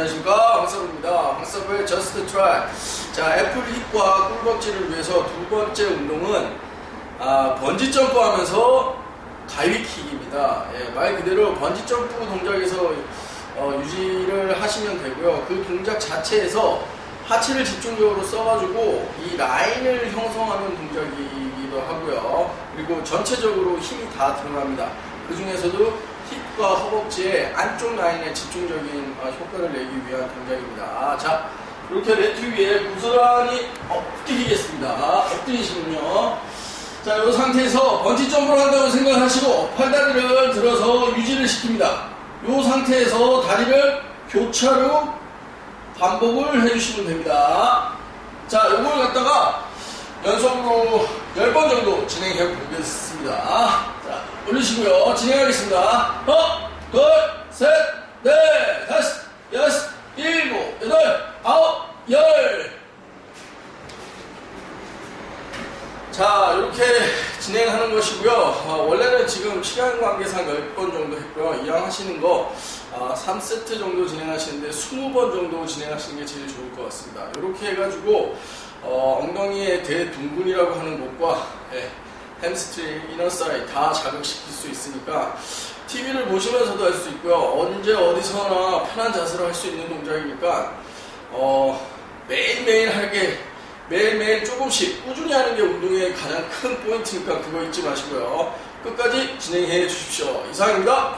안녕하십니까 황서부입니다. 황서부의 저스트 트라이. 자 애플 힙과 꿀벅지를 위해서 두 번째 운동은 아, 번지 점프 하면서 가위킥입니다. 예, 말 그대로 번지 점프 동작에서 어, 유지를 하시면 되고요. 그 동작 자체에서 하체를 집중적으로 써가지고 이 라인을 형성하는 동작이기도 하고요. 그리고 전체적으로 힘이 다 들어갑니다. 그 중에서도 힙과 허벅지의 안쪽 라인에 집중적인 어, 효과를 내기 위한 동작입니다. 자, 이렇게 레트 위에 고스란히 엎드리겠습니다. 엎드리시면요. 자, 이 상태에서 번지 점프를 한다고 생각하시고 팔다리를 들어서 유지를 시킵니다. 이 상태에서 다리를 교차로 반복을 해주시면 됩니다. 자, 요걸 갖다가 연속으로 10번 정도 진행해 보겠습니다. 자, 올리시고요. 진행하겠습니다. 하나, 둘, 셋, 넷, 다섯, 여섯, 일곱, 여덟, 아홉, 열. 자, 이렇게 진행하는 것이고요. 어, 원래는 지금 시간 관계상 10번 정도 했고요. 이왕 하시는 거 아, 3세트 정도 진행하시는데 20번 정도 진행하시는 게 제일 좋을 것 같습니다. 이렇게 해가지고 어, 엉덩이의 대둔근이라고 하는 곳과 예, 햄스트링, 이너사이 다 자극시킬 수 있으니까 TV를 보시면서도 할 수 있고요. 언제 어디서나 편한 자세로 할 수 있는 동작이니까 어, 매일매일 하게 매일매일 조금씩 꾸준히 하는 게 운동의 가장 큰 포인트니까 그거 잊지 마시고요. 끝까지 진행해 주십시오. 이상입니다.